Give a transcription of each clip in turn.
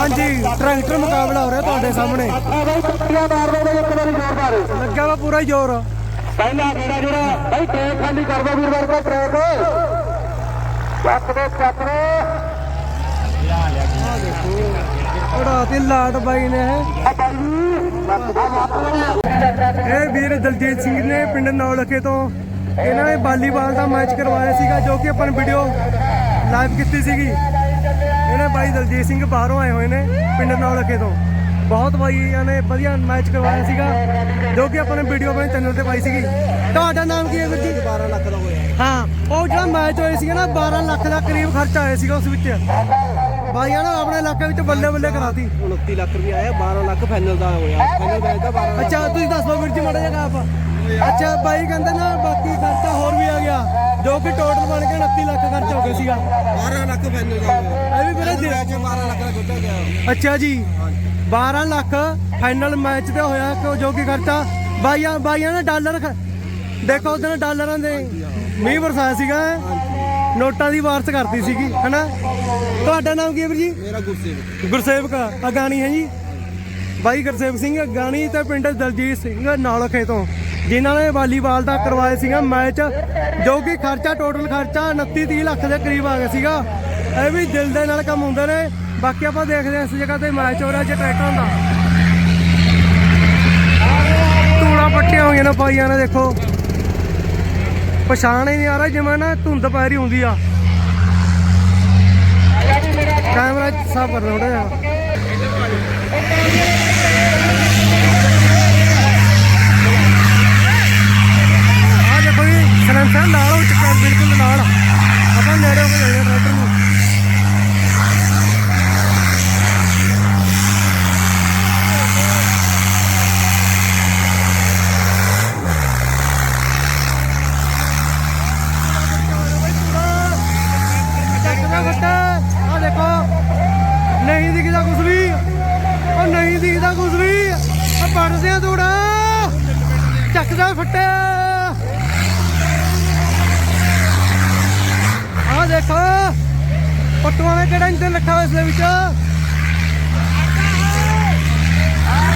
ਹਾਂਜੀ ਟਰੈਕਟਰ ਮੁਕਾਬਲਾ ਹੋ ਰਿਹਾ ਤੁਹਾਡੇ ਸਾਹਮਣੇ। ਦੋ ਲੱਗਿਆ ਵਾ ਪੂਰਾ ਜ਼ੋਰ। ਪਹਿਲਾ ਗੇੜਾ ਜਿਹੜਾ ਬਾਈ ਟ੍ਰੈਕ ਖਾਲੀ ਕਰ ਦੋ ਵੀਰ ਵਰਗਾ ਟ੍ਰੈਕ ਚੱਕ ਦੇ ਚੱਕ ਦੇ। ਉਡਾ ਤੇ ਲਾਟ ਬਾਈ ਨੇ। ਇਹ। ਦਾ ਵੀਰ ਦਲਜੀਤ ਸਿੰਘ ਨੇ ਪਿੰਡ ਨੌਲਖੇ ਤੋਂ ਇਹਨਾਂ ਨੇ ਵਾਲੀਬਾਲ ਦਾ ਮੈਚ ਕਰਵਾਇਆ ਸੀਗਾ ਜੋ ਕਿ ਆਪਾਂ ਵੀਡੀਓ ਲਾਈਵ ਕੀਤੀ ਸੀਗੀ। ਇਹਨੇ ਬਾਈ ਦਲਜੀਤ ਸਿੰਘ ਬਾਹਰੋਂ ਆਏ ਹੋਏ ਨੇ ਪਿੰਡ ਨੌਲਖੇ ਤੋਂ। ਬਹੁਤ ਬਾਈਆਂ ਨੇ ਵਧੀਆ ਮੈਚ ਕਰਵਾਇਆ ਸੀਗਾ ਜੋ ਕਿ ਆਪਾਂ ਨੇ ਵੀਡੀਓ ਆਪਣੇ ਚੈਨਲ ਤੇ ਪਾਈ ਸੀਗੀ। ਤੁਹਾਡਾ ਨਾਮ ਕੀ ਹੈ ਵੀਰ ਜੀ? 12 ਲੱਖ ਦਾ ਹੋਇਆ। ਹਾਂ ਉਹ ਜਿਹੜਾ ਮੈਚ ਹੋਇਆ ਸੀਗਾ ਨਾ 12 ਲੱਖ ਦਾ ਕਰੀਬ ਖਰਚਾ ਆਇਆ ਸੀਗਾ ਉਸ ਵਿੱਚ। ਬਾਈਆਂ ਨੇ ਆਪਣੇ ਇਲਾਕੇ ਵਿੱਚ ਬੱਲੇ ਬੱਲੇ ਕਰਾਤੀ। 29 ਲੱਖ ਰੁਪਏ ਆਇਆ 12 ਲੱਖ ਫਾਈਨਲ ਦਾ ਹੋਇਆ। ਫਾਈਨਲ ਮੈਚ ਦਾ 12 ਅੱਛਾ ਤੁਸੀਂ ਦੱਸੋ ਵੀਰ ਜੀ ਮਾੜਾ ਜਿਹਾ ਆਪ ਅੱਛਾ ਬਾਈ ਕਹਿੰਦੇ ਨਾ ਬਾਕੀ ਖਰਚਾ ਹੋਰ ਵੀ ਆ ਗਿਆ। ਜੋ ਕਿ ਟੋਟਲ ਬਣ ਕੇ 29 ਲੱਖ ਖਰਚ ਹੋ ਗਿਆ ਸੀਗਾ। 12 ਲੱਖ ਫਾਈਨਲ ਦਾ ਇਹ ਵੀ ਵੀਰੇ ਦੇ- ਮੈਚ 12 ਲੱਖ ਦਾ ਗੁੱਟਾ ਗਿਆ। ਅੱਛਾ ਜੀ। 12 ਲੱਖ ਫਾਈਨਲ ਮੈਚ ਤੇ ਹੋਇਆ ਕਿ ਜੋ ਕਿ ਖਰਚਾ। ਬਾਈਆਂ ਬਾਈਆਂ ਨੇ ਡਾਲਰ ਦੇਖੋ ਉਹਦੇ ਡਾਲਰਾਂ ਦੇ ਮੀਂਹ ਵਰਸਾਇਆ ਸੀਗਾ। ਨੋਟਾਂ ਦੀ ਵਾਰਸ ਕਰਤੀ ਸੀਗੀ ਹਨਾ? ਤੁਹਾਡਾ ਨਾਮ ਕੀ ਹੈ ਵੀਰ ਜੀ? ਮੇਰਾ ਗੁਰਸੇਵ ਗੁਰਸੇਵਕ ਅਗਾਣੀ ਹੈ ਜੀ। ਬਾਈ ਗੁਰਸੇਵਕ ਸਿੰਘ ਅਗਾਣੀ ਤੇ ਪਿੰਡ ਦਲਜੀਤ ਸਿੰਘ ਨੌਲਖੇ ਤੋਂ ਜਿਨ੍ਹਾਂ ਨੇ ਵਾਲੀਬਾਲ ਦਾ ਕਰਵਾਇਆ ਸੀਗਾ ਮੈਚ, ਜੋ ਕਿ ਖਰਚਾ ਟੋਟਲ ਖਰਚਾ 29 30 ਲੱਖ ਦੇ ਕਰੀਬ ਆ ਗਿਆ ਸੀਗਾ। ਇਹ ਵੀ ਦਿਲ ਦੇ ਨਾਲ ਕੰਮ ਹੁੰਦੇ ਨੇ। ਬਾਕੀ ਆਪਾਂ ਦੇਖਦੇ ਹਾਂ ਇਸ ਜਗ੍ਹਾ ਤੇ ਮੈਚ ਹੋ ਰਿਹਾ ਜੇ ਟਰੈਕਟਰਾਂ ਦਾ ਧੂੜਾ ਪੱਟੀਆਂ ਹੋਈਆਂ ਨੇ ਪਾਈਆਂ ਨੇ, ਦੇਖੋ। ਪਛਾਣ ਹੀ ਨਹੀਂ ਆ ਰਿਹਾ, ਜਿਵੇਂ ਨਾ ਧੁੰਦ ਪੈ ਰਹੀ ਹੁੰਦੀ ਆ। ਕੈਮਰਾ ਸਾਫ਼ ਕਰਨਾ ਥੋੜਾ ਜਿਹਾ ਜੀ ਸਲੈਂਸਰ ਨਾਲ ਹੋ ਚੁੱਕਾ ਬਿਲਕੁਲ ਨਾਲ ਆਪਾਂ ਨੇੜੇ ਹੋ ਕੇ ਜਾਣਾ ਟਰੈਕਟਰ ਨੂੰ ਚੱਕਦਾ ਫੱਟਾ ਆ ਦੇਖੋ ਨਹੀਂ ਦਿਖਦਾ ਕੁਝ ਵੀ ਉਹ ਨਹੀਂ ਦਿਖਦਾ ਕੁਝ ਵੀ ਆ ਪੜਦੇ ਆ ਥੋੜਾ ਚੱਕਦਾ ਫੱਟਾ ਆ ਦੇਖੋ ਪੱਟੂਆਂ ਨੇ ਕਿਹੜਾ ਇੰਜਨ ਰੱਖਾ ਹੋਇਆ ਇਸ ਦੇ ਵਿੱਚ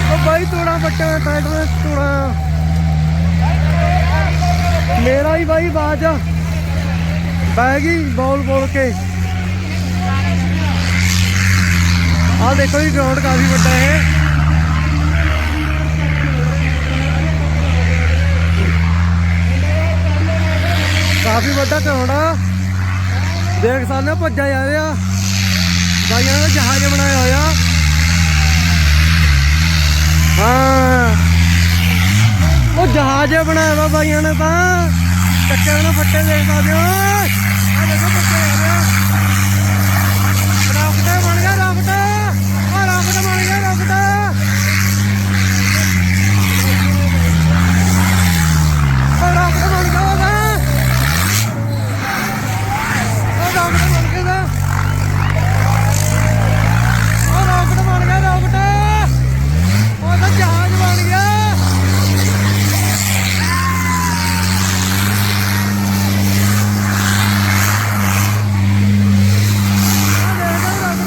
ਉਹ ਬਾਈ ਦਾ ਫੱਟਾ ਟਰੈਕਟਰ ਤੋੜਾ ਮੇਰਾ ਹੀ ਬਾਈ ਬਾਜ ਬਹਿ ਗਈ ਬੋਲ ਬੋਲ ਕੇ। ਆਹ ਦੇਖੋ ਜੀ ਗਰਾਊਂਡ ਕਾਫੀ ਵੱਡਾ ਹੈ। ਕਾਫੀ ਵੱਡਾ ਗਰਾਊਂਡ ਆ। ਦੇਖ ਸਕਦੇ ਭੱਜਾ ਜਾ ਰਿਹਾ। ਬਾਈਆਂ ਨੇ ਜਹਾਜ਼ ਬਣਾਇਆ ਹੋਇਆ। ਹਾਂ। ਉਹ ਜਹਾਜ਼ ਬਣਾਇਆ ਵਾ ਬਾਈਆਂ ਨੇ ਤਾਂ। ਚੱਕਿਆਂ ਨੂੰ ਫੱਟੇ ਦੇ ਸਕਦੇ ਹੋ। ਆ ਦੇਖੋ ਫੱਟੇ ਆ ਰਿਹਾ ਰਾਕਟ ਬਣ ਗਿਆ ਰਾਕਟ ਆ ਰਾਕਟ ਬਣ ਗਿਆ ਰਾਕਟ ਆ ਰਾਕਟ ਬਣ ਗਿਆ ਉਹਦਾ ਆ ਰਾਕਟ ਬਣ ਗਿਆ ਉਹਦਾ ਆ ਰਾਕਟ ਬਣ ਗਿਆ ਰਾਕਟ ਉਹਦਾ ਜਹਾਜ਼ ਬਣ ਗਿਆ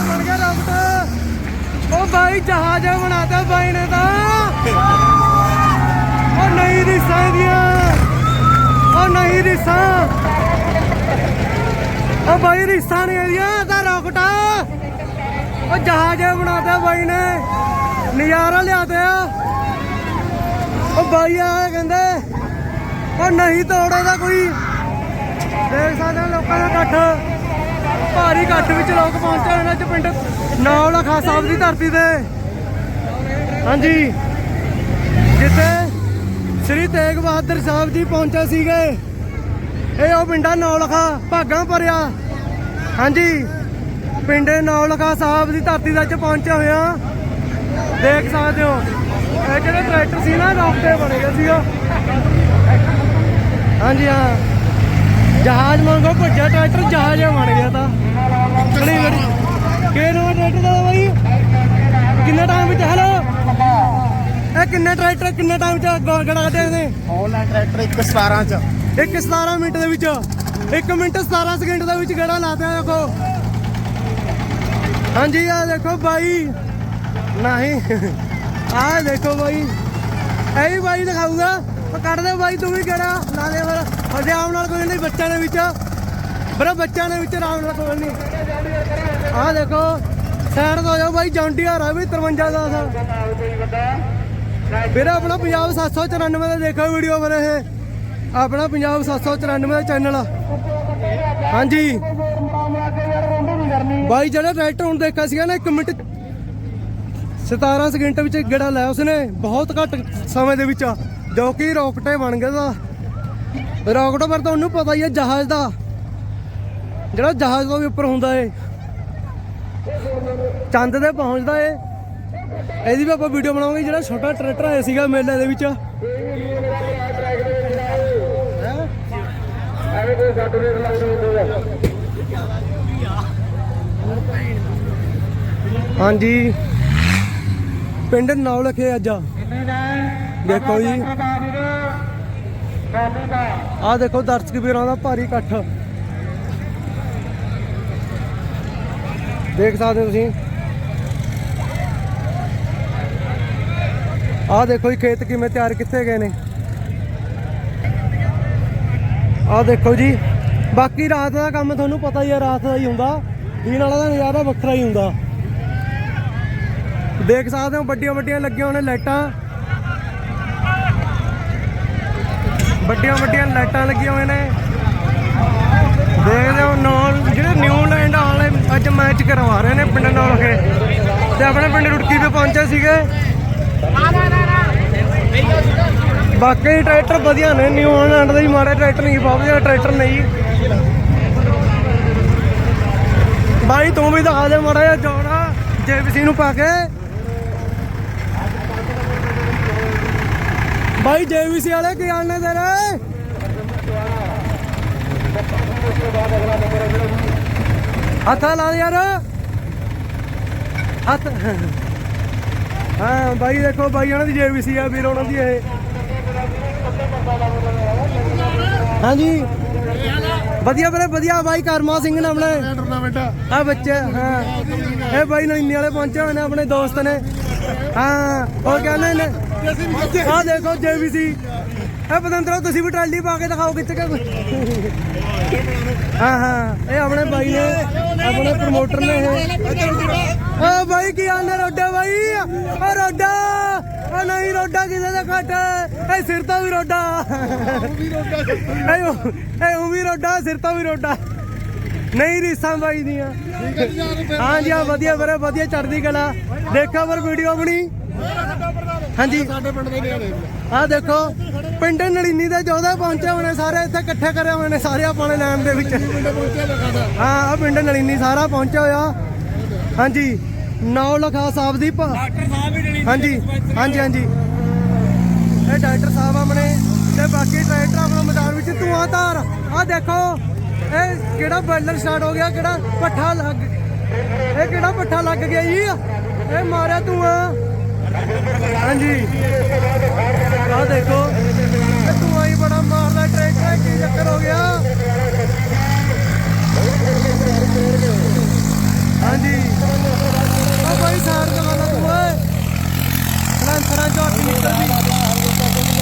ਬਣ ਗਿਆ ਰਬਟ ਉਹ ਬਾਈ ਜਹਾਜ਼ ਬਣਾਤਾ ਬਾਈ ਨੇ ਤਾਂ ਉਹ ਨਹੀਂ ਰਿਸਾਂ ਦੀਆਂ ਉਹ ਨਹੀਂ ਰਿਸਾਂ। ਉਹ ਬਾਈ ਰਿਸਾਂ ਨਹੀਂ ਆਈਆਂ ਤਾਂ ਰੌਕਟਾ ਉਹ ਜਹਾਜ਼ ਬਣਾਤਾ ਬਾਈ ਨੇ। ਨਜ਼ਾਰਾ ਲਿਆਤੇ ਆ ਉਹ ਬਾਈ ਆ ਕਹਿੰਦੇ ਉਹ ਨਹੀਂ ਤੋੜੇ ਦਾ ਕੋਈ। ਦੇਖ ਸਕਦੇ ਹੋ ਲੋਕਾਂ ਦਾ ਇਕੱਠ। ਭਾਰੀ ਇਕੱਠ ਵਿੱਚ ਲੋਕ ਪਹੁੰਚੇ ਹੋਏ ਨੇ ਅੱਜ ਪਿੰਡ ਨੌਲਾ ਖਾਸ ਸਾਹਿਬ ਦੀ ਧਰਤੀ ਤੇ। ਹਾਂਜੀ। ਜਿੱਥੇ ਸ੍ਰੀ ਤੇਗ ਬਹਾਦਰ ਸਾਹਿਬ ਜੀ ਪਹੁੰਚੇ ਸੀਗੇ। ਇਹ ਉਹ ਪਿੰਡਾ ਨੌਲਖਾ, ਭਾਗਾਂ ਭਰਿਆ। ਹਾਂਜੀ, ਪਿੰਡ ਨੌਲਖਾ ਸਾਹਿਬ ਦੀ ਧਰਤੀ ਤੇ ਅੱਜ ਪਹੁੰਚੇ ਹੋਏ ਦੇਖ ਸਕਦੇ ਹੋ, ਇਹ ਜਿਹੜੇ ਟਰੈਕਟਰ ਸੀ ਨਾ ਰੌਕਟੇ ਬਣੇ ਗਏ ਸੀਗਾ ਹਾਂਜੀ, ਹਾਂ। ਜਹਾਜ਼ ਮੰਗੋ ਭੱਜਿਆ, ਟਰੈਕਟਰ ਜਹਾਜ਼ ਬਣ ਗਿਆ ਤਾਂ। ਖੜੀ ਖੜੀ ਕੇ ਟਰੈਕਟਰ ਦਾ ਬਾਈ? ਕਿੰਨੇ ਟਾਈਮ ਵਿੱਚ? ਹੈਲੋ ਇਹ ਕਿੰਨੇ ਟਰੈਕਟਰ, ਕਿੰਨੇ ਟਾਈਮ ਚ ਗ- ਗੜਾ ਦੇ ਨੇ ਆਨਲਾਈਨ ਟਰੈਕਟਰ 117 ਚ। ਇੱਕ 17 ਮਿੰਟ ਦੇ ਵਿੱਚ 1 ਮਿੰਟ 17 ਸਕਿੰਟ ਦੇ ਵਿੱਚ ਗੜਾ ਲਾਤੇ ਆ ਦੇਖੋ। ਹਾਂਜੀ ਆ ਦੇਖੋ ਬਾਈ। ਨਹੀਂ ਆ ਦੇਖੋ ਬਾਈ। ਇਹ ਵੀ ਬਾਈ ਦਿਖਾਊਗਾ। ਕੱਢ ਦੇ ਬਾਈ, ਤੂੰ ਵੀ ਕਿਹੜਾ ਲਾ ਦੇ ਫਿਰ ਅਜੇ ਆਉਣ ਨਾਲ ਕੋਈ ਨਹੀਂ ਬੱਚਿਆਂ ਦੇ ਵਿੱਚ। ਬੜਾ ਬੱਚਿਆਂ ਦੇ ਵਿੱਚ ਆਰਾਮ ਨਾਲ ਕੋਈ ਨਹੀਂ। ਆ ਦੇਖੋ ਸਾਈਡ ਤੋਂ ਜਾਓ ਬਾਈ, ਜੌਂਡੀਆਰ ਆ ਵੀ 53 ਦਾ ਸਾ ਵੀਰੇ, ਆਪਣਾ ਪੰਜਾਬ 794 ਦਾ ਦੇਖੋ ਵੀਡੀਓ ਫਿਰ ਇਹ। ਆਪਣਾ ਪੰਜਾਬ 794 ਦਾ ਚੈਨਲ ਆ। ਹਾਂਜੀ। ਬਾਈ, ਜਿਹੜਾ ਟਰੈਕਟਰ ਹੁਣ ਦੇਖਿਆ ਸੀਗਾ ਨਾ 1 ਮਿੰਟ। 17 ਸਕਿੰਟ ਵਿੱਚ ਗੇੜਾ ਲਾਇਆ ਉਸਨੇ, ਬਹੁਤ ਘੱਟ ਸਮੇਂ ਦੇ ਵਿੱਚ, ਜੋ ਕਿ ਰੌਕਟੇ ਬਣ ਗਿਆ ਦਾ ਰੌਕਟ ਪਰ ਤੁਹਾਨੂੰ ਪਤਾ ਹੀ ਹੈ ਜਹਾਜ਼ ਦਾ। ਜਿਹੜਾ ਜਹਾਜ਼ ਤੋਂ ਵੀ ਉੱਪਰ ਹੁੰਦਾ ਏ। ਚੰਦ ਤੇ ਪਹੁੰਚਦਾ ਏ। ਇਹਦੀ ਵੀ ਆਪਾਂ ਵੀਡੀਓ ਬਣਾਵਾਂਗੇ, ਜਿਹੜਾ ਛੋਟਾ ਟਰੈਕਟਰ ਆਇਆ ਸੀਗਾ ਮੇਲੇ ਦੇ ਵਿੱਚ। ਹੈਂ? ਐਵੇਂ ਕੋਈ ਸੱਟ ਨਹੀਂ ਲੱਗਦਾ ਹਾਂਜੀ। ਪਿੰਡ ਨੌ ਲਖੇ ਅੱਜ। ਦੇਖੋ ਜੀ। ਆਹ ਦੇਖੋ ਦਰਸ਼ਕ ਵੀਰਾਂ ਦਾ ਭਾਰੀ ਇਕੱਠ। ਦੇਖ ਸਕਦੇ ਹੋ ਤੁਸੀਂ। ਆਹ ਦੇਖੋ ਜੀ ਖੇਤ ਕਿਵੇਂ ਤਿਆਰ ਕੀਤੇ ਗਏ ਨੇ। ਆਹ ਦੇਖੋ ਜੀ, ਬਾਕੀ ਰਾਤ ਦਾ ਕੰਮ ਤੁਹਾਨੂੰ ਪਤਾ ਹੀ ਹੈ ਰਾਤ ਦਾ ਹੀ ਹੁੰਦਾ। ਦਿਨ ਵਾਲਾ ਦਾ ਨਜ਼ਾਰਾ ਵੱਖਰਾ ਹੀ ਹੁੰਦਾ। ਦੇਖ ਸਕਦੇ ਹੋ, ਵੱਡੀਆਂ ਵੱਡੀਆਂ ਲੱਗੀਆਂ ਹੋਣੇ ਲਾਈਟਾਂ। ਵੱਡੀਆਂ ਵੱਡੀਆਂ ਲਾਈਟਾਂ ਲੱਗੀਆਂ ਹੋਏ ਨੇ। ਦੇਖਦੇ ਹੋ, ਨਾਲ ਜਿਹੜੇ ਨਿਊਜ਼ੀਲੈਂਡ ਵਾਲੇ ਅੱਜ ਮੈਚ ਕਰਵਾ ਰਹੇ ਨੇ ਪਿੰਡ ਨਾਲ ਕੇ। ਤੇ ਆਪਣੇ ਪਿੰਡ ਰੁੜਕੀ ਤੇ ਪਹੁੰਚੇ ਸੀਗੇ। ਬਾਕੀ ਟਰੈਕਟਰ ਵਧੀਆ ਨੇ ਨਿਊਜ਼ੀਲੈਂਡ ਦੇ ਹੀ ਮਾੜੇ ਟਰੈਕਟਰ ਨਹੀਂ ਬਹੁਤ ਵਧੀਆ ਟਰੈਕਟਰ ਨਹੀਂ। ਬਾਈ, ਤੂੰ ਵੀ ਦਿਖਾ ਦੇ ਮਾੜਾ ਜਿਹਾ ਜੋੜਾ, ਜੇਬੀਸੀ ਨੂੰ ਪਾ ਕੇ। ਬਾਈ, ਜੇਬੀਸੀ ਵਾਲੇ ਕੀ ਆਣੇ ਤੇਰੇ? ਹੱਥਾਂ ਲਾ ਦੇ ਯਾਰ। ਹੱਥ। ਹਾਂ, ਬਾਈ, ਦੇਖੋ, ਬਾਈ ਉਹਨਾਂ ਦੀ ਜੇਬੀਸੀ ਆ, ਵੀਰ ਉਹਨਾਂ ਦੀ ਇਹ। ਹਾਂਜੀ। ਵਧੀਆ ਵੀਰੇ, ਵਧੀਆ ਬਾਈ ਕਰਮਾ ਸਿੰਘ ਨੇ ਆਪਣੇ। ਟੂਰਨਾਮੈਂਟ ਆ ਬੱਚੇ, ਹਾਂ। ਇਹ ਬਾਈ ਨਲਿੰਨੇ ਵਾਲੇ ਪਹੁੰਚੇ ਹੋਏ ਨੇ ਆਪਣੇ ਦੋਸਤ ਨੇ। ਹਾਂ ਉਹ ਕਹਿੰਦੇ ਨੇ ਆ ਦੇਖੋ ਜੇਬੀਸੀ ਇਹ ਪਤੰਦਰੋ, ਤੁਸੀਂ ਵੀ ਟਰਾਲੀ ਪਾ ਕੇ ਦਿਖਾਓ ਕਿੱਥੇ ਕਿ ਹਾਂ ਹਾਂ, ਇਹ ਆਪਣੇ ਬਾਈ ਨੇ, ਆਪਣੇ ਪ੍ਰਮੋਟਰ ਨੇ ਇਹ। ਓ ਬਾਈ, ਕੀ ਹਾਲ ਰੋਡਾ ਬਾਈ? ਓ ਰੋਡਾ! ਓ ਨਹੀਂ ਰੋਡਾ ਕਿਤੇ ਦਾ ਘਟ ਇਹ ਸਿਰ ਤੋਂ ਵੀ ਰੋਡਾ। ਉਹ- ਇਹ ਉਹ ਵੀ ਰੋਡਾ ਸਿਰ ਤੋਂ ਵੀ ਰੋਡਾ। ਨਹੀਂ ਰੀਸਾਂ ਬਾਈ ਦੀਆਂ। ਹਾਂਜੀ ਆ ਵਧੀਆ ਵੀਰੇ ਵਧੀਆ ਚੜਦੀ ਕਲਾ। ਦੇਖੋ ਪਰ ਵੀਡੀਓ ਬਣੀ। ਹਾਂਜੀ। ਸਾਡੇ ਪਿੰਡ ਦੇ ਨਿਆਣੇ ਆ ਦੇਖੋ ਪਿੰਡ ਨੜੀਨੀ ਦੇ ਜੋਧੇ ਪਹੁੰਚੇ ਹੋਣੇ ਸਾਰੇ ਇੱਥੇ ਇਕੱਠੇ ਕਰੇ ਹੋਏ ਨੇ ਸਾਰੇ ਆਪਾਂ ਨੇ ਲੈਣ ਦੇ ਵਿੱਚ। ਹਾਂ ਆ ਪਿੰਡ ਨੜੀਨੀ ਸਾਰਾ ਪਹੁੰਚਿਆ ਹੋਇਆ। ਹਾਂਜੀ। ਨੌ ਲਖਾ ਸਾਹਿਬ ਦੀ ਪ- ਹਾਂਜੀ ਹਾਂਜੀ ਹਾਂਜੀ। ਇਹ ਡਾਕਟਰ ਸਾਹਿਬ ਆਪਣੇ ਤੇ ਬਾਕੀ ਟਰੈਕਟਰ ਆਪਣਾ ਮੈਦਾਨ ਵਿੱਚ ਧੂਆਂ ਧਾਰ। ਆ ਦੇਖੋ ਇਹ ਕਿਹੜਾ ਬੈਲਰ ਸਟਾਰਟ ਹੋ ਗਿਆ ਕਿਹੜਾ ਪੱਠਾ ਲੱਗ ਇਹ ਕਿਹੜਾ ਪੱਠਾ ਲੱਗ ਗਿਆ ਜੀ? ਇਹ ਮਾਰਿਆ ਧੂਆਂ। ਹਾਂਜੀ। ਆ ਦੇਖੋ ਇਹ ਧੂਆਂ ਹੀ ਬੜਾ ਮਾਰਦਾ ਟਰੈਕਟਰ ਕੀ ਚੱਕਰ ਹੋ ਗਿਆ? ਹਾਂਜੀ। ਆ ਬਾਈ ਸਾਰ ਦਾ ਵਾਲਾ ਤੂੰ ਓਏ ਟ੍ਰਾਂਸਫਰਾਂ ਚੋਂ ਅੱਗ ਨਿਕਲਦੀ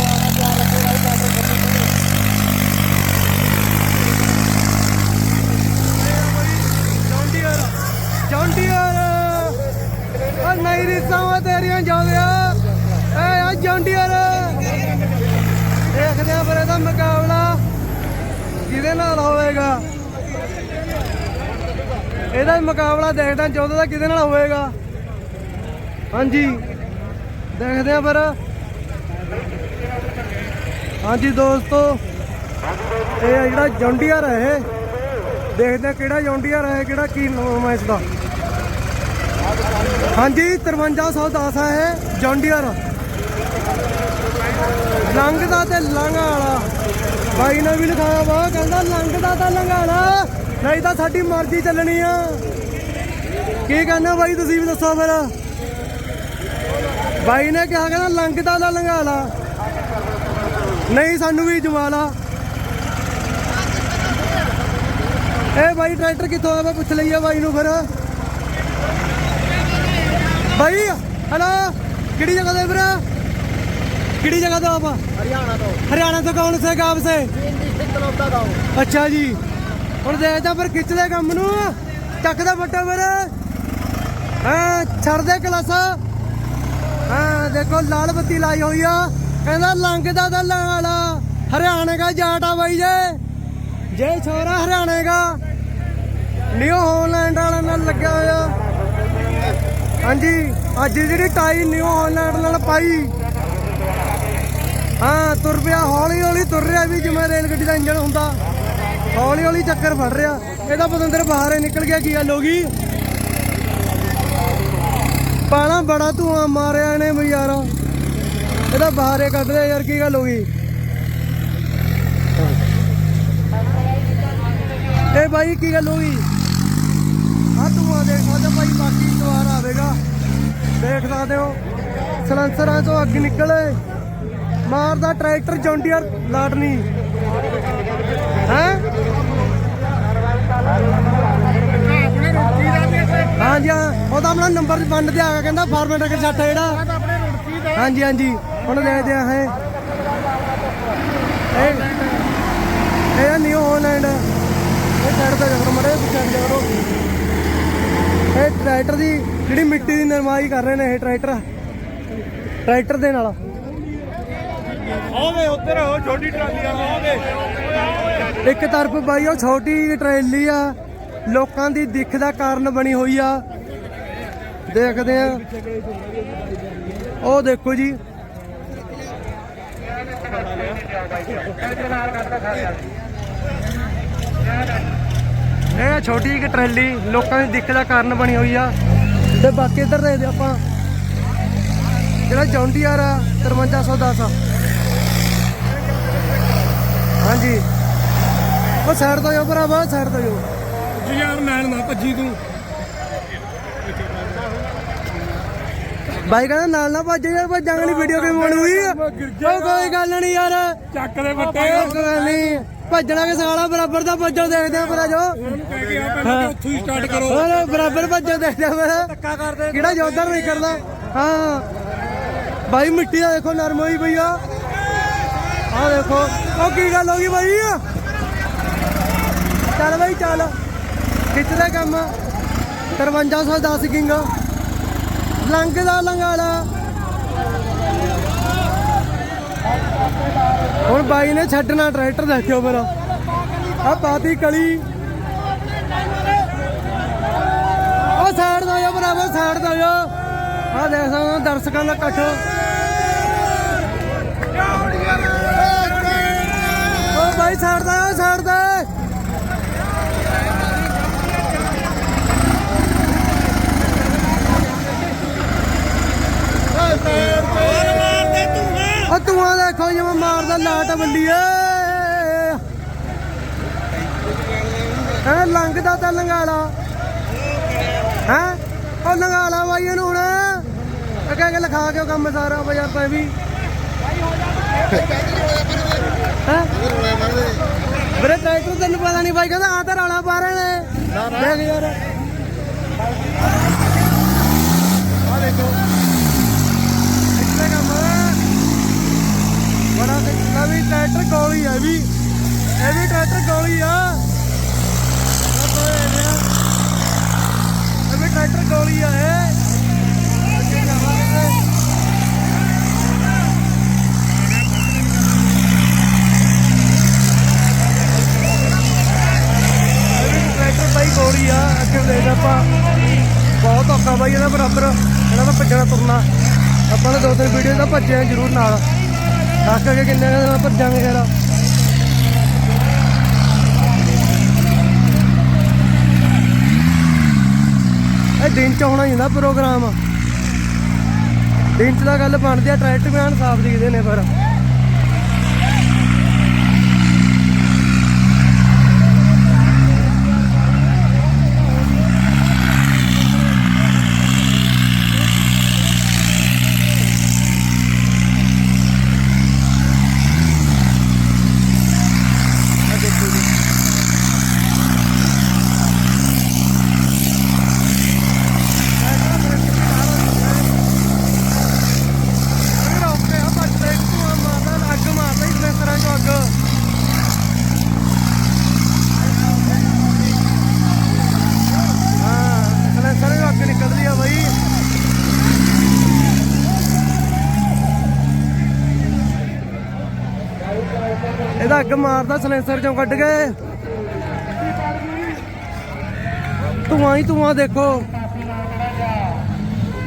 ਜੌਂਡੀਅਰ ਜੌਂਡੀਅਰ ਆ ਨਹੀਂ ਰਿਸਾਵਾਂ ਤੇਰੀਆਂ ਜਾਉਂਦਿਆ ਏ ਆ ਜੌਂਡੀਅਰ ਦੇਖਦੇ ਆ ਫਿਰ ਇਹਦਾ ਮੁਕਾਬਲਾ ਕਿਹਦੇ ਨਾਲ ਹੋਵੇਗਾ। ਇਹਦਾ ਮੁਕਾਬਲਾ ਦੇਖਦਾ ਚਾਹੁੰਦਾ ਤਾਂ ਕਿਹਦੇ ਨਾਲ ਹੋਵੇਗਾ ਹਾਂਜੀ। ਦੇਖਦੇ ਆ ਫਿਰ। ਹਾਂਜੀ ਦੋਸਤੋ, ਇਹ ਆ ਜਿਹੜਾ ਜੌਂਡੀਆ ਹੈ ਦੇਖਦੇ ਆ ਕਿਹੜਾ ਜੌਂਡੀਅਰ ਹੈ ਕਿਹੜਾ ਕੀ ਨਾਮ ਹੈ ਇਸ ਦਾ ਹਾਂਜੀ 5310 ਆ ਇਹ ਜੌਂਡੀਅਰ ਲੰਘਦਾ ਤੇ ਲੰਘਾ ਵਾਲਾ। ਬਾਈ ਨੇ ਵੀ ਲਿਖਾਇਆ ਵਾ, ਕਹਿੰਦਾ ਲੰਘਦਾ ਤਾਂ ਲੰਘਾਣਾ ਨਹੀਂ ਤਾਂ ਸਾਡੀ ਮਰਜ਼ੀ ਚੱਲਣੀ ਆ। ਕੀ ਕਹਿੰਦਾ ਬਾਈ ਤੁਸੀਂ ਵੀ ਦੱਸੋ ਫਿਰ। ਬਾਈ ਨੇ ਕਿਹਾ ਕਹਿੰਦਾ ਲੰਘਦਾ ਦਾ ਲੰਘਾ ਲਾ। ਨਹੀਂ ਸਾਨੂੰ ਵੀ ਜਮਾ ਲਾ। ਇਹ ਬਾਈ ਟਰੈਕਟਰ ਕਿੱਥੋਂ ਆ? ਪੁੱਛ ਲਈਆ ਬਾਈ ਨੂੰ ਫਿਰ। ਬਾਈ ਹਲੋ ਕਿਹੜੀ ਜਗ੍ਹਾ ਤੋਂ ਫਿਰ ਕਿਹੜੀ ਜਗ੍ਹਾ ਤੋਂ ਆਪਾਂ? ਹਰਿਆਣਾ ਤੋਂ। ਹਰਿਆਣਾ ਤੋਂ ਕੌਣ ਸੇ ਗਾਂਵ ਸੇ? ਅੱਛਾ ਜੀ। ਹੁਣ ਦੇਖਦਾ ਫਿਰ ਖਿੱਚਦੇ ਕੰਮ ਨੂੰ। ਚੱਕਦਾ ਵੱਟਾ ਫਿਰ। ਹਾਂ ਛੱਡਦੇ ਕਲਾਸ। ਹਾਂ, ਦੇਖੋ, ਲਾਲ ਬੱਤੀ ਲਾਈ ਹੋਈ ਆ। ਕਹਿੰਦਾ ਲੰਘਦਾ ਤਾਂ ਲਾਲ ਹਰਿਆਣੇ ਦਾ ਜਾਟ ਆ ਬਾਈ ਜੇ। ਜੇ ਛੋਰਾ ਹਰਿਆਣੇ ਦਾ ਨਿਊ ਹਾਲੈਂਡ ਵਾਲਾ ਨਾਲ ਲੱਗਿਆ ਹੋਇਆ। ਹਾਂਜੀ, ਅੱਜ ਜਿਹੜੀ ਟਾਈ ਨਿਊ ਹਾਲੈਂਡ ਨਾਲ ਪਾਈ। ਹਾਂ, ਤੁਰ ਪਿਆ ਹੌਲੀ ਹੌਲੀ ਤੁਰ ਰਿਹਾ ਵੀ ਜਿਵੇਂ ਰੇਲ ਗੱਡੀ ਦਾ ਇੰਜਣ ਹੁੰਦਾ। ਹੌਲੀ ਹੌਲੀ ਚੱਕਰ ਫੜ ਰਿਹਾ। ਇਹਦਾ ਪਤੰਦਰ ਬਾਹਰ ਹੀ ਨਿਕਲ ਗਿਆ, ਕੀ ਗੱਲ ਹੋ ਗਈ? ਪਾਣਾ ਬੜਾ ਧੂਆਂ ਮਾਰਿਆ ਇਹਨੇ ਵੀ ਯਾਰਾ। ਇਹਦਾ ਬਾਹਰ ਹੀ ਕੱਢ ਲਿਆ ਯਾਰ, ਕੀ ਗੱਲ ਹੋ ਗਈ? ਇਹ ਬਾਈ, ਕੀ ਗੱਲ ਹੋ ਗਈ? ਆ ਧੂਆਂ ਦੇਖ ਸਕਦੇ ਭਾਈ ਬਾਕੀ ਦੁਆਰ ਆਵੇਗਾ। ਦੇਖ ਸਕਦੇ ਹੋ, ਸਲੈਂਸਰਾਂ ਤੋਂ ਅੱਗ ਨਿਕਲੇ। ਮਾਰਦਾ ਟਰੈਕਟਰ ਜੌਂਡੀਅਰ ਲਾਟਨੀ ਹੈ? ਹਾਂਜੀ ਹਾਂ ਉਹਦਾ ਆਪਣਾ ਨੰਬਰ ਵੰਡ ਤੇ ਆ ਗਿਆ ਕਹਿੰਦਾ ਫਾਰਮੈਟ ਕਰ ਛੱਟ ਜਿਹੜਾ। ਹਾਂਜੀ ਹਾਂਜੀ ਹੁਣ ਲੈ ਦਿਆ ਹੈ। ਇਹ ਇਹ ਨਿਊ ਹਾਲੈਂਡ ਇਹ ਸਾਈਡ ਤੇ ਜਗਰ ਮੜੇ ਪਿੱਛੇ ਜਗਰੋ ਇਹ ਟਰੈਕਟਰ ਦੀ ਜਿਹੜੀ ਮਿੱਟੀ ਦੀ ਨਿਰਮਾਈ ਕਰ ਰਹੇ ਨੇ ਇਹ ਟਰੈਕਟਰ ਟਰੈਕਟਰ ਦੇ ਨਾਲ। ਆਵੇ ਉੱਧਰ ਉਹ ਛੋਟੀ ਟਰਾਲੀ ਆ ਆਵੇ ਇੱਕ ਤਰਫ ਬਾਈ, ਉਹ ਛੋਟੀ ਟਰੇਲੀ ਆ। ਲੋਕਾਂ ਦੀ ਦਿੱਖ ਦਾ ਕਾਰਨ ਬਣੀ ਹੋਈ ਆ। ਦੇਖਦੇ ਆ। ਉਹ ਦੇਖੋ ਜੀ। ਇਹ ਛੋਟੀ ਜਿਹੀ ਟਰੇਲੀ, ਲੋਕਾਂ ਦੀ ਦਿੱਖ ਦਾ ਕਾਰਨ ਬਣੀ ਹੋਈ ਆ। ਤੇ ਬਾਕੀ ਇੱਧਰ ਦੇਖਦੇ ਆਪਾਂ। ਜਿਹੜਾ ਜੌਂਡੀਆਰ ਆ 5310 ਆ। ਹਾਂਜੀ। ਉਹ ਸਾਈਡ ਤੋਂ ਜਾਓ ਭਰਾਵਾ ਸਾਈਡ ਤੋਂ ਜਾਓ ਜੀ ਯਾਰ ਨਾਲ ਨਾ ਭੱਜੀ ਤੂੰ। ਬਾਈ ਕਹਿੰਦਾ ਨਾਲ ਨਾ ਭੱਜ ਯਾਰ ਭੱਜਾਂਗੇ ਨਹੀਂ ਵੀਡੀਓ ਕਿਵੇਂ ਬਣੂਗੀ ਉਹ ਕੋਈ ਗੱਲ ਨਹੀਂ ਯਾਰ। ਚੱਕ ਦੇ ਕੋਈ ਗੱਲ ਨਹੀਂ ਭੱਜਣਾ ਕਿ ਸਾਲਾ ਬਰਾਬਰ ਦਾ ਭੱਜੋ ਦੇਖਦੇ ਆ ਭਰਾ ਜੋ। ਕਹਿ ਕੇ ਆ ਪਹਿਲਾਂ ਕਿ ਉੱਥੋਂ ਹੀ ਸਟਾਰਟ ਕਰੋ। ਹੋਰ ਬਰਾਬਰ ਭੱਜੋ ਦੇਖਦੇ ਆ ਫਿਰ ਧੱਕਾ ਕਰਦੇ ਕਿਹੜਾ ਜੋਦਰ ਨਹੀਂ ਕਰਦਾ। ਹਾਂ। ਬਾਈ ਮਿੱਟੀ ਦਾ ਦੇਖੋ ਨਰਮ ਹੋਈ ਪਈ ਆ। ਆ ਦੇਖੋ। ਉਹ ਕੀ ਗੱਲ ਹੋ ਗਈ ਬਾਈ? ਚੱਲ ਬਾਈ ਚੱਲ। ਕਿੱਥੇ ਕੰਮ। 5310 ਕਿੰਗ। ਲੰਘਦਾ ਲੰਗਾਲਾ ਹੁਣ ਬਾਈ ਨੇ ਛੱਡਣਾ ਟਰੈਕਟਰ, ਦੇਖਿਓ ਫਿਰ। ਆ ਪਾਤੀ ਕਲੀ। ਉਹ ਸਾਈਡ ਦਾ ਜਾ ਬਰਾਬਰ ਸਾਈਡ ਦਾ ਜਾ ਆ ਦੇਖ ਸਕਦੇ ਦਰਸ਼ਕਾਂ ਦਾ ਇਕੱਠ। ਉਹ ਬਾਈ, ਸਾਈਡ ਦਾ ਆ ਸਾਈਡ ਦਾ ਉਹ ਧੂਆਂ ਦੇਖੋ ਜਿਵੇਂ ਮਾਰਦਾ ਲਾਟ ਬੱਲੀਏ ਹੈ ਲੰਘਦਾ ਤਾਂ ਲੰਗਾਲਾ ਹੈ? ਉਹ ਲੰਗਾਲਾ ਬਾਈ ਇਹਨੂੰ ਹੁਣ। ਅੱਗੇ ਅੱਗੇ ਲਿਖਾ ਕੇ ਕੰਮ ਸਾਰਾ ਬਾਜ਼ਾਰ ਪੈ ਵੀ। ਵੀਰੇ ਟਰੈਕਟਰ ਤੈਨੂੰ ਪਤਾ ਨਹੀਂ ਬਾਈ ਕਹਿੰਦਾ ਆ ਤਾਂ ਰਾਲਾ ਪਾ ਰਹੇ ਨੇ। ਦੇਖ ਯਾਰ ਆ ਦੇਖੋ ਇੱਥੇ ਕੰਮ ਬੜਾ ਸਿੱਖਦਾ ਵੀ ਟਰੈਕਟਰ ਗੋਲੀ ਹੈ ਵੀ। ਇਹ ਵੀ ਟਰੈਕਟਰ ਗੋਲੀ ਆ। ਇਹ ਵੀ ਟਰੈਕਟਰ ਗੋਲੀ ਆ ਇਹ। ਟਰੈਕਟਰ ਬਾਈ ਗੋਲੀ ਆ। ਅੱਗੇ ਦੇਖ ਆਪਾਂ। ਬਹੁਤ ਔਖਾ ਬਾਈ ਇਹਦਾ ਬਰਾਬਰ। ਇਹਨਾਂ ਦਾ ਭੱਜਣਾ ਤੁਰਨਾ। ਆਪਾਂ ਨੇ ਦੋ ਤਿੰਨ ਵੀਡੀਓ ਦਾ ਭੱਜਿਆ ਜ਼ਰੂਰ ਨਾਲ। ਥੱਕ ਕੇ ਕਿੰਨੇ ਦਿਨ ਨਾਲ ਭੱਜਾਂਗੇ ਯਾਰ। ਇਹ ਦਿਨ ਚ ਹੋਣਾ ਹੁੰਦਾ ਪ੍ਰੋਗਰਾਮ ਦਿਨ ਚ ਦਾ ਗੱਲ ਬਣਦੀ ਆ ਟਰੈਕਟਰ ਬਿਆਨ ਸਾਫ਼ ਦਿਖਦੇ ਨੇ ਪਰ ਆ ਦੇਖੋ ਜੀ ਕਹਿੰਦਾ ਅੱਗ ਮਾਰਦਾ ਸਲੈਂਸਰ ਚੋਂ ਕੱਢ ਕੇ। ਧੂਆਂ ਹੀ ਧੂਆਂ ਦੇਖੋ।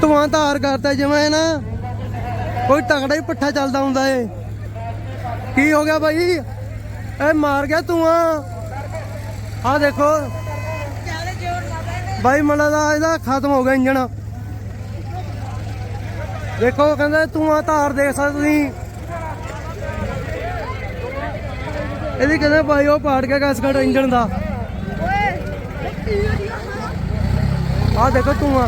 ਧੂਆਂ ਧਾਰ ਕਰਦਾ ਜਿਵੇਂ ਨਾ। ਕੋਈ ਤਗੜਾ ਹੀ ਪੱਠਾ ਚੱਲਦਾ ਹੁੰਦਾ ਏ। ਕੀ ਹੋ ਗਿਆ ਬਾਈ? ਇਹ ਮਾਰ ਗਿਆ ਧੂਆਂ। ਆ ਦੇਖੋ। ਬਾਈ ਮਲਾ ਦਾ ਇਹਦਾ ਖਤਮ ਹੋ ਗਿਆ ਇੰਜਣ। ਦੇਖੋ ਕਹਿੰਦੇ ਧੂਆਂ ਧਾਰ ਦੇਖ ਸਕਦੇ ਤੁਸੀਂ। ਇਹਦੀ ਕਹਿੰਦਾ ਭਾਈ ਉਹ ਪਾੜ ਗਿਆ ਗੈਸਕਟ ਇੰਜਣ ਦਾ। ਆ ਦੇਖੋ ਧੂਆਂ।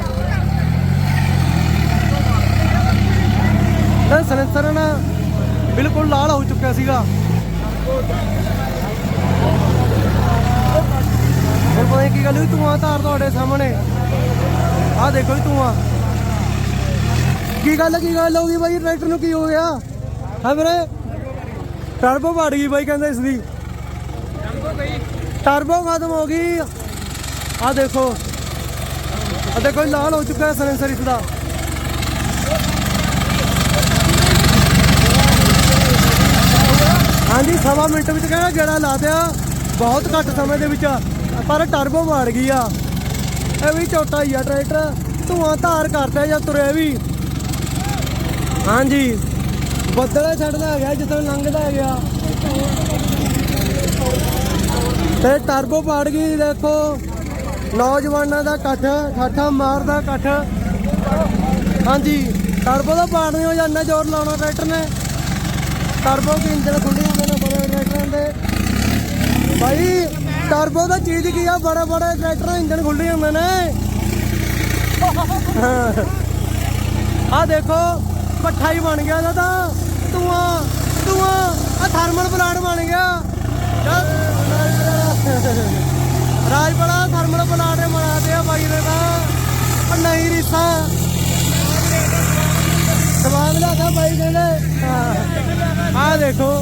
ਇਹ ਸਲੈਂਸਰ ਨਾ ਬਿਲਕੁਲ ਲਾਲ ਹੋ ਚੁੱਕਿਆ ਸੀਗਾ। ਹੁਣ ਪਤਾ ਕੀ ਗੱਲ ਹੋਈ, ਧੂਆਂ ਧਾਰ ਤੁਹਾਡੇ ਸਾਹਮਣੇ। ਆ ਦੇਖੋ ਜੀ ਧੂਆਂ। ਕੀ ਗੱਲ ਕੀ ਗੱਲ ਹੋ ਗਈ ਬਾਈ? ਟਰੈਕਟਰ ਨੂੰ ਕੀ ਹੋ ਗਿਆ? ਹੈ ਵੀਰੇ? ਟਰਬੋ ਵੜ ਗਈ ਬਾਈ ਕਹਿੰਦੇ ਇਸ ਦੀ ਟਰਬੋ ਖਤਮ ਹੋ ਗਈ। ਆ ਦੇਖੋ। ਆ ਦੇਖੋ ਜੀ ਲਾਲ ਹੋ ਚੁੱਕਾ ਹੈ ਸਲੈਂਸਰ ਇਸ ਦਾ ਹਾਂਜੀ, ਸਵਾ ਮਿੰਟ ਵਿੱਚ ਕਹਿੰਦਾ ਗੇੜਾ ਲਾ ਦਿਆ। ਬਹੁਤ ਘੱਟ ਸਮੇਂ ਦੇ ਵਿੱਚ, ਪਰ ਟਰਬੋ ਮਾਰ ਗਈ ਆ। ਇਹ ਵੀ ਝੋਟਾ ਹੀ ਆ, ਟਰੈਕਟਰ। ਧੂਆਂ ਧਾਰ ਕਰਦਾ ਜਾਂ ਤੁਰਿਆ ਵੀ। ਹਾਂਜੀ। ਬੱਦਲੇ ਛੱਡਦਾ ਗਿਆ ਜਦੋਂ ਲੰਘਦਾ ਗਿਆ ਤੇ ਟਰਬੋ ਪਾੜ ਗਈ ਦੇਖੋ। ਨੌਜਵਾਨਾਂ ਦਾ ਇਕੱਠ, ਠਾਠਾ ਮਾਰਦਾ ਇਕੱਠ। ਹਾਂਜੀ ਟਰਬੋ ਦਾ ਪਾੜ ਨਹੀਂ ਹੋ ਜਾਂਦਾ ਜ਼ੋਰ ਲਾਉਣਾ ਟਰੈਕਟਰ ਨੇ? ਟਰਬੋ ਦੇ ਇੰਜਨ ਖੁੱਲੇ ਹੁੰਦੇ ਨੇ ਬੜੇ ਟਰੈਕਟਰਾਂ ਦੇ। ਭਾਈ ਟਰਬੋ ਦਾ ਚੀਜ਼ ਕੀ ਆ? ਬੜੇ ਬੜੇ ਟਰੈਕਟਰਾਂ ਦੇ ਇੰਜਨ ਖੁੱਲੇ ਹੁੰਦੇ ਨੇ। ਆ ਦੇਖੋ। ਪੱਠਾ ਹੀ ਬਣ ਗਿਆ ਇਹਦਾ ਤਾਂ। ਧੂਆਂ ਧੂਆਂ ਆ ਥਰਮਲ ਪਲਾਂਟ ਬਣ ਗਿਆ। ਰਾਜਪੜਾ ਥਰਮਲ ਪਲਾਂਟ ਬਣਾਦੇ ਆ ਬਾਈ ਨੇ ਤਾਂ। ਨਹੀਂ ਰੀਸਾ। ਸਵਾਦ ਲਿਆਦਾ ਬਾਈ ਕਹਿੰਦੇ। ਆ ਦੇਖੋ।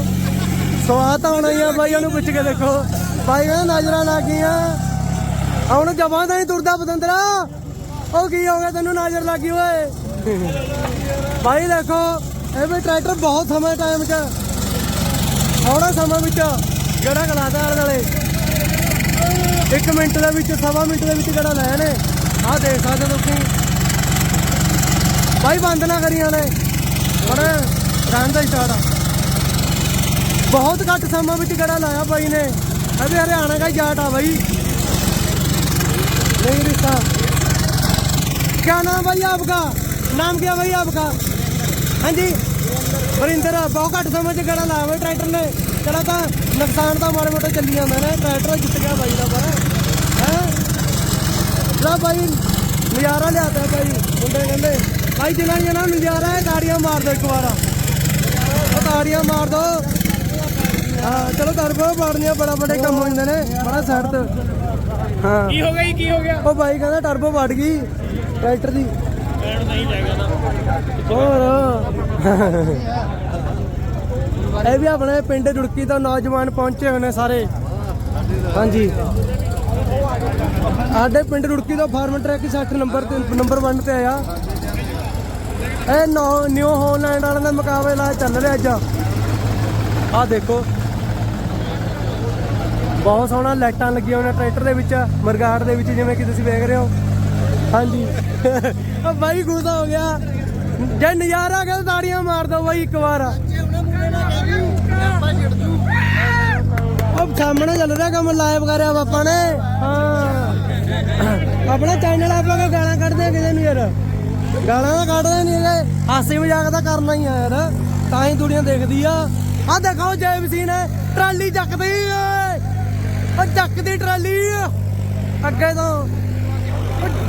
ਸਵਾਦ ਤਾਂ ਹੋਣਾ ਹੀ ਆ ਬਾਈ, ਉਹਨੂੰ ਪੁੱਛ ਕੇ ਦੇਖੋ। ਬਾਈ ਕਹਿੰਦਾ ਨਜ਼ਰਾਂ ਲੱਗ ਗਈਆਂ। ਹੁਣ ਜਮਾਂ ਤਾਂ ਹੀ ਤੁਰਦਾ ਪਤੰਦਰਾ ਉਹ ਕੀ ਹੋ ਗਿਆ ਤੈਨੂੰ ਨਜ਼ਰ ਲੱਗੀ ਓਏ? ਬਾਈ ਦੇਖੋ ਇਹ ਵੀ ਟਰੈਕਟਰ ਬਹੁਤ ਸਮੇਂ ਟਾਈਮ 'ਚ ਥੋੜਾ ਸਮਾਂ ਵਿੱਚ ਜਿਹੜਾ ਗਲਾਦਾ ਆਲੇ ਨਾਲੇ 1 ਮਿੰਟ ਦੇ ਵਿੱਚ ਸਵਾ ਮਿੰਟ ਦੇ ਵਿੱਚ ਜਿਹੜਾ ਲਾਇਆ ਨੇ ਆਹ ਦੇਖ ਸਕਦੇ ਹੋ ਤੁਸੀਂ ਬਾਈ ਬੰਦ ਨਾ ਕਰੀਆਂ ਨੇ ਪਰ ਰਾਂ ਦਾ ਸਟਾਰਟ ਆ ਬਹੁਤ ਘੱਟ ਸਮਾਂ ਵਿੱਚ ਗੜਾ ਲਾਇਆ ਬਾਈ ਨੇ ਇਹ ਵੀ ਹਰਿਆਣਾ ਦਾ ਜਾਟ ਆ ਬਾਈ नहीं रिश्ता क्या नाम भाई आपका नाम क्या भाई आपका हाँ जी ਵਰਿੰਦਰ ਬਹੁਤ ਘੱਟ ਸਮੇਂ ਚ ਗੜਾ ਲਾਇਆ ਵੇ ਟਰੈਕਟਰ ਨੇ ਚਲਾ ਤਾਂ ਨੁਕਸਾਨ ਤਾਂ ਮਾੜੇ ਮੋਟੇ ਚੱਲੀ ਜਾਂਦਾ ਨੇ ਟਰੈਕਟਰ ਜਿੱਤ ਗਿਆ ਬਾਈ ਦਾ ਪਰ ਹੈ ਲਾ ਬਾਈ ਨਜ਼ਾਰਾ ਲਿਆਤਾ ਬਾਈ ਮੁੰਡੇ ਕਹਿੰਦੇ ਬਾਈ ਜਿਨ੍ਹਾਂ ਜਿਨ੍ਹਾਂ ਨਜ਼ਾਰਾ ਹੈ ਤਾੜੀਆਂ ਮਾਰ ਦੋ ਇੱਕ ਵਾਰ ਉਹ ਤਾੜੀਆਂ ਮਾਰ ਦੋ ਹਾਂ ਚਲੋ ਦਰਬੋ ਮਾਰਨੀਆਂ ਬੜਾ ਬੜੇ ਕੰਮ ਹੋ ਜਾਂਦੇ ਨੇ ਬੜਾ ਸਾਈਡ ਤੇ ਹਾਂ ਕੀ ਹੋ ਗਿਆ ਜੀ ਕੀ ਹੋ ਗਿਆ ਉਹ ਬਾਈ ਕਹਿੰਦਾ ਟਰਬੋ ਵੜ ਗਈ ਟਰੈਕਟਰ ਦੀ ਹੋਰ? ਇਹ ਵੀ ਆਪਣੇ ਪਿੰਡ ਰੁੜਕੀ ਤੋਂ ਨੌਜਵਾਨ ਪਹੁੰਚੇ ਹੋਏ ਨੇ ਸਾਰੇ। ਹਾਂਜੀ। ਸਾਡੇ ਪਿੰਡ ਰੁੜਕੀ ਤੋਂ ਫਾਰਮ ਟਰੈਕ 60 ਨੰਬਰ ਤੇ, ਨੰਬਰ 1 ਤੇ ਆਇਆ ਇਹ ਨਿਊ ਹੋਲੈਂਡ ਵਾਲਿਆਂ ਦਾ ਮੁਕਾਬਲਾ ਚੱਲ ਰਿਹਾ ਅੱਜ। ਆਹ ਦੇਖੋ। ਬਹੁਤ ਸੋਹਣਾ ਲਾਈਟਾਂ ਲੱਗੀਆਂ ਹੋਈਆਂ ਟਰੈਕਟਰ ਦੇ ਵਿੱਚ, ਮਰਗਾੜ ਦੇ ਵਿੱਚ, ਜਿਵੇਂ ਕਿ ਤੁਸੀਂ ਵੇਖ ਰਹੇ ਹੋ। ਹਾਂਜੀ। ਉਹ ਬਾਈ ਗੁੱਸਾ ਹੋ ਗਿਆ। ਜੇ ਨਜ਼ਾਰਾ ਆ ਤਾੜੀਆਂ ਮਾਰ ਦੋ ਬਾਈ ਇੱਕ ਵਾਰ। ਉਹ ਸਾਹਮਣੇ ਚੱਲ ਰਿਹਾ ਕੰਮ ਲਾਈਵ ਕਰ ਬਾਪਾ ਨੇ। ਹਾਂ। ਆਪਣਾ ਚੈਨਲ ਆਪਾਂ ਕੋ ਗਾਲਾਂ ਕੱਢਦੇ ਆ ਕਿਸੇ ਨੂੰ ਯਾਰ? ਗਾਲਾਂ ਤਾਂ ਕੱਢਦੇ ਨਹੀਂ ਹੈਗੇ। ਹਾਸੇ ਮਜ਼ਾਕ ਤਾਂ ਕਰਨਾ ਹੀ ਆ ਯਾਰ। ਤਾਂ ਹੀ ਦੁਨੀਆ ਦੇਖਦੀ ਆ। ਆ ਦੇਖੋ ਜੇਬਸੀ ਨੇ ਟਰਾਲੀ ਚੱਕਦੀ ਓਏ। ਉਹ ਚੱਕਦੀ ਟਰਾਲੀ। ਅੱਗੇ ਤੋਂ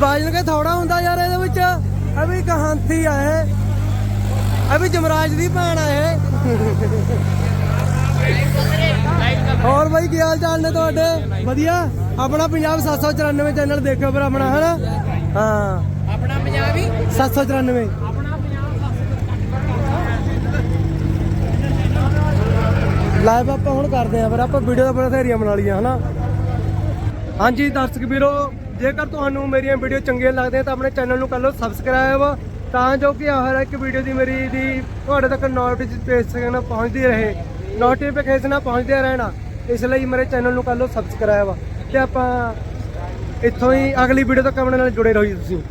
ਬਾਜਨ ਕੇ ਥੋੜਾ ਹੁੰਦਾ ਯਾਰ ਇਹਦੇ ਵਿੱਚ। ਇਹ ਵੀ ਕਹਾਂਤੀ ਆ ਇਹ। ਇਹ ਵੀ ਜਮਰਾਜ ਦੀ ਭੈਣ ਆ ਇਹ। ਹੋਰ ਬਾਈ ਕੀ ਹਾਲ ਚਾਲ ਨੇ ਤੁਹਾਡੇ? ਵਧੀਆ? ਆਪਣਾ ਪੰਜਾਬ 794 ਚੈਨਲ ਦੇਖਿਓ ਫਿਰ ਆਪਣਾ ਹਨਾ? ਹਾਂ। ਆਪਣਾ ਪੰਜਾਬੀ 794 ਲਾਈਵ ਆਪਾਂ ਹੁਣ ਕਰਦੇ ਆ ਫਿਰ ਆਪਾਂ ਵੀਡੀਓ ਦਾ ਬੜਾ ਥੇਰੀਆਂ ਬਣਾ ਲਈਆਂ ਹਨਾ? ਹਾਂਜੀ ਦਰਸ਼ਕ ਵੀਰੋ ਜੇਕਰ ਤੁਹਾਨੂੰ ਮੇਰੀਆਂ ਵੀਡੀਓ ਚੰਗੀਆਂ ਲੱਗਦੀਆਂ ਤਾਂ ਆਪਣੇ ਚੈਨਲ ਨੂੰ ਕਰ ਲਓ ਸਬਸਕ੍ਰਾਈਬ, ਤਾਂ ਜੋ ਕਿ ਹਰ ਇੱਕ ਵੀਡੀਓ ਦੀ ਮੇਰੀ ਦੀ ਤੁਹਾਡੇ ਤੱਕ ਨੋਟੀਫਿਕੇਸ਼ਨ ਪਹੁੰਚਦੀ ਰਹੇ ਨੋਟੀਫਿਕੇਸ਼ਨ ਪਹੁੰਚਦੇ ਰਹਿਣਾ। ਇਸ ਲਈ ਮੇਰੇ ਚੈਨਲ ਨੂੰ ਕਰ ਲਓ ਸਬਸਕ੍ਰਾਈਬ। ਤੇ ਆਪਾਂ ਇੱਥੋਂ ਹੀ ਅਗਲੀ ਵੀਡੀਓ ਤੱਕ ਆਪਣੇ ਨਾਲ ਜੁੜੇ ਰਹੋ ਜੀ ਤੁਸੀਂ।